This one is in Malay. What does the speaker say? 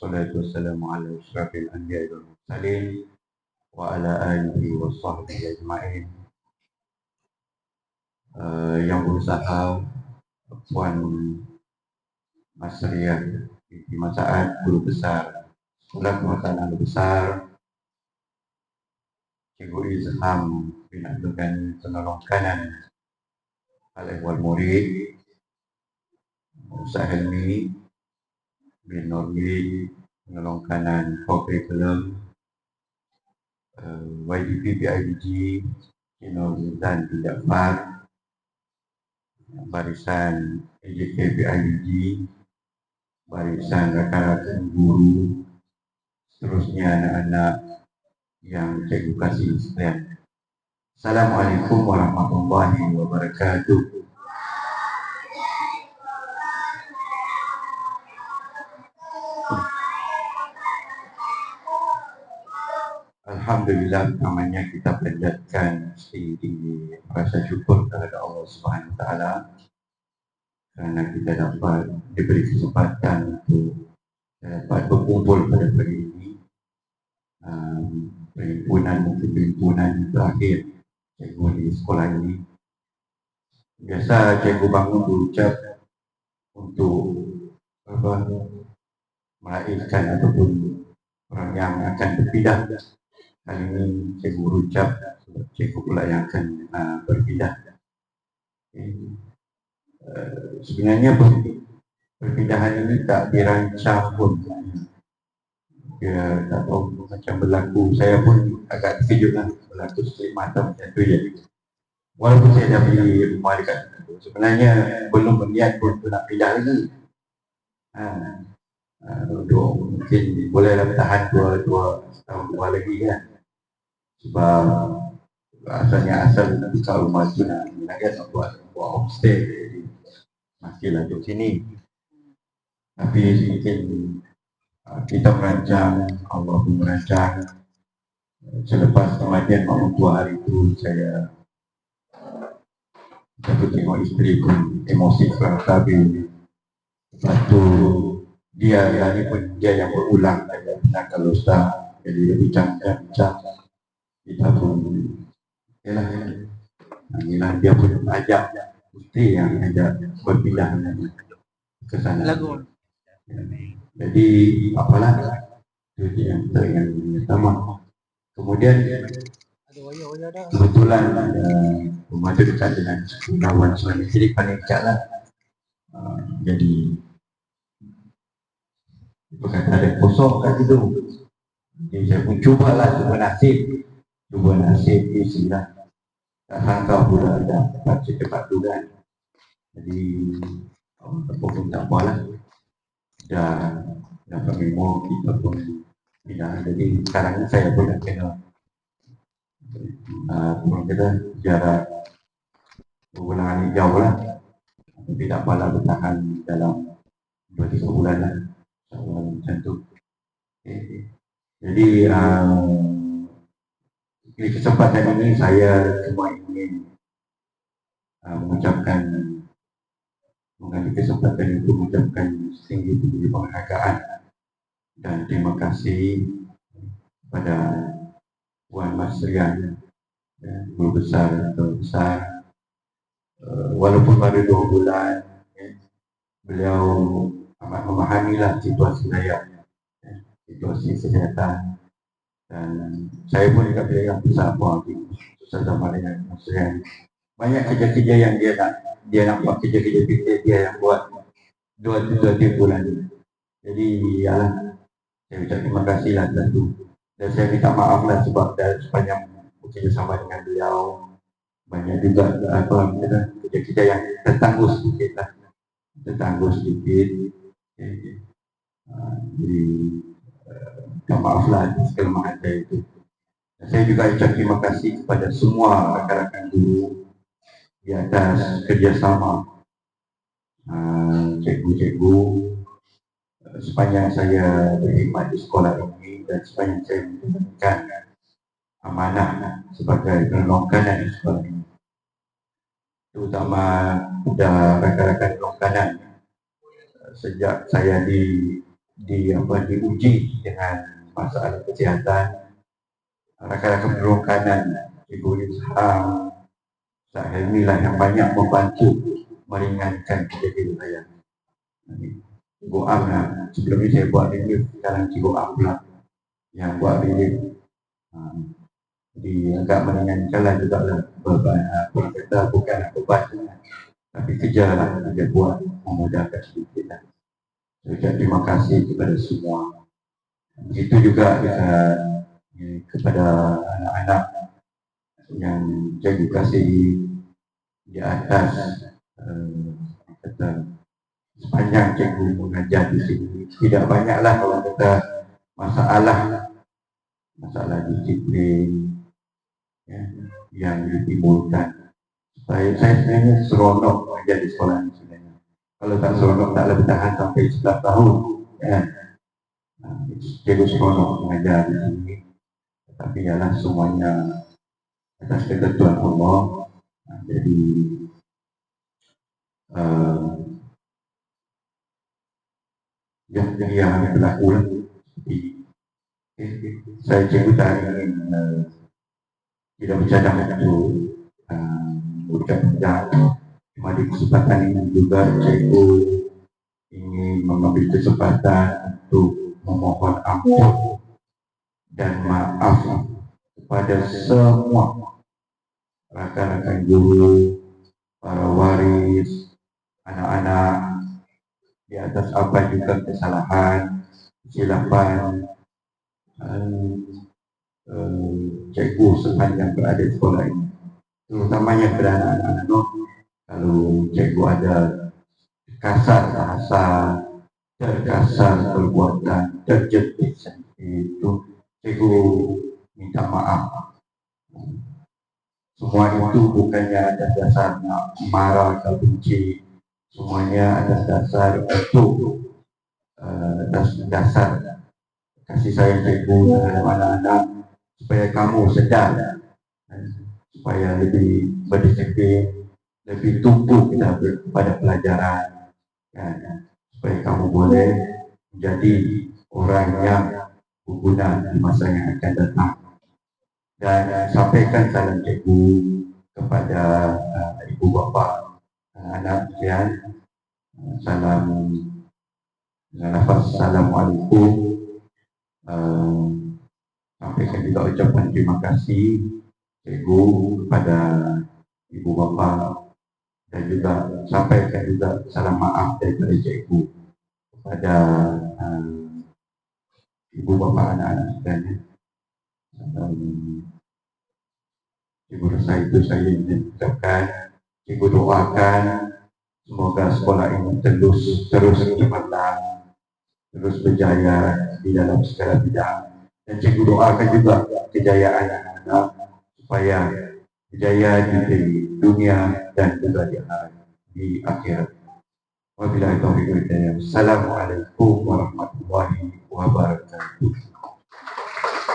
والصلاة والسلام على أشرف الأنبياء والمرسلين وعلى آله وصحبه أجمعين uh, yang berusaha Puan Masriah di Masaat Guru Besar Sekolah Kehormatan Besar Cikgu Izham bin Abdul Ghani Penolong Kanan Al-Ehwal Murid Ustaz Helmi bin Nurli Penolong Kanan Curriculum uh, YDP BIDG Kino Zizan bin Jafar Barisan AJK BIDG Barisan rakan-rakan guru Seterusnya anak-anak yang cikgu kasih sekalian. Assalamualaikum warahmatullahi wabarakatuh Alhamdulillah namanya kita panjatkan tinggi rasa syukur kepada Allah Subhanahu taala kerana kita dapat diberi kesempatan untuk dapat berkumpul pada hari ini. Um, perhimpunan mungkin perhimpunan terakhir cikgu di sekolah ini. Biasa cikgu bangun berucap untuk apa meraihkan ataupun orang yang akan berpindah Cikgu berucap cikgu pula yang akan uh, berpindah. Okay. Uh, sebenarnya perpindahan ini tak dirancang pun. Dia tak tahu macam berlaku. Saya pun agak terkejut lah berlaku sekali mata macam tu je. Walaupun saya dah beli rumah dekat Sebenarnya belum berniat pun nak pindah lagi. Ha. Uh, dua, mungkin bolehlah bertahan dua, dua tahun dua lagi kan sebab asalnya asal nak buka rumah tu nak nak nak buat buat homestay. Jadi masihlah duduk sini. Tapi mungkin uh, kita merancang Allah pun merancang selepas kematian mak tua hari itu saya saya tengok isteri pun emosi kurang stabil lepas tu dia hari pun dia yang berulang nak kalau start jadi lebih bincang-bincang kita pun ialah inilah dia pun ajak putih yang ajak berpindah ke sana. Lagu. Jadi apalah. Itu yang yang pertama. Kemudian kebetulan ada rumah tu dekat dengan kawan suami jadi paling dekat lah. Uh, jadi berkata ada kosong kat situ. Jadi saya pun cubalah cuba nasib cuba nasib isi lah tak sangka pula ada baca cepat tu kan jadi orang tepuk pun tak apa lah. Dan dapat memo kita pun tidak jadi sekarang ni saya pun nak kena uh, kata jarak berulang ni jauh lah. Tapi tak apalah bertahan dalam 2-3 bulan lah. Macam tu. Okay. jadi uh, di kesempatan ini saya cuma ingin uh, mengucapkan mengambil kesempatan itu mengucapkan tinggi-tinggi penghargaan dan terima kasih kepada Puan Mas Rian ya, guru besar atau besar. Uh, walaupun baru dua bulan ya, beliau amat memahamilah situasi layak ya, situasi kesihatan dan saya pun tidak yang besar susah sama dengan Muslim banyak kerja-kerja yang dia nak dia nak buat kerja-kerja fikir dia yang buat dua dua tiga bulan ini jadi ya saya ucap terima kasih lah tentu dan saya minta maaf lah sebab dah sepanjang bekerja sama dengan beliau banyak juga apa kerja-kerja yang tertangguh sedikit lah. Tertangguh sedikit. Okay. uh, jadi minta maaflah atas kelemahan saya itu. Saya juga ucap terima kasih kepada semua rakan-rakan guru di atas kerjasama uh, cikgu-cikgu uh, sepanjang saya berkhidmat di sekolah ini dan sepanjang saya menjalankan amanah sebagai penolong kanan di sekolah ini. Terutama kepada rakan-rakan penolong kanan uh, sejak saya di di apa diuji dengan masalah kesihatan rakan-rakan penolong kanan Ibu Ilham Ustaz Helmi lah yang banyak membantu meringankan kejadian saya. Ibu Am lah sebelum ni saya buat relief sekarang Ibu Am pula yang buat relief. Ha, jadi agak meringankan lah juga lah. Beban apa kata bukan beban tapi kerja lah kerja buat memudahkan sedikit lah Ucap terima kasih kepada semua. Begitu juga eh, kepada anak-anak yang jadi kasih di atas uh, kata sepanjang cikgu mengajar di sini. Tidak banyaklah kalau kita masalah masalah disiplin ya, yang ditimbulkan. Saya, saya sebenarnya seronok mengajar di sekolah ini kalau tak seronok tak lebih tahan sampai 11 tahun. Ya. Cikgu seronok mengajar di sini. Tetapi ialah semuanya atas ketentuan Allah. Jadi uh, Ya, jadi yang hanya berlaku lah. Saya cikgu tak uh, Tidak bercadang untuk uh, Ucap penjahat Di kesempatan ini juga cikgu ingin mengambil kesempatan untuk memohon ampun dan maaf kepada semua rakan-rakan guru, para waris, anak-anak di atas apa juga kesalahan, kesilapan um, cikgu sepanjang berada di sekolah ini. Terutamanya kepada anak-anak kalau cikgu ada kasar bahasa, terkasar perbuatan, terjepit itu, cikgu minta maaf. Semua itu bukannya ada dasar marah atau benci. Semuanya ada dasar untuk uh, dasar kasih sayang cikgu terhadap anak-anak supaya kamu sedar supaya lebih berdisiplin lebih tumbuh kita pada pelajaran kan? supaya kamu boleh menjadi orang yang berguna di masa yang akan datang. Dan uh, sampaikan salam cikgu kepada uh, ibu bapa uh, anak sekalian salam assalamualaikum. Uh, sampaikan juga ucapan terima kasih cikgu kepada ibu bapa dan juga sampaikan juga salam maaf daripada cikgu kepada uh, ibu bapa anak-anak sekalian. Um, ibu rasa itu saya ingin ucapkan, ibu doakan semoga sekolah ini terus terus cemerlang, terus berjaya di dalam segala bidang. Dan cikgu doakan juga kejayaan anak-anak supaya berjaya di dunia dan juga di akhirat. Di akhirat. Wabillahi taufiq wal hidayah. Assalamualaikum warahmatullahi wabarakatuh.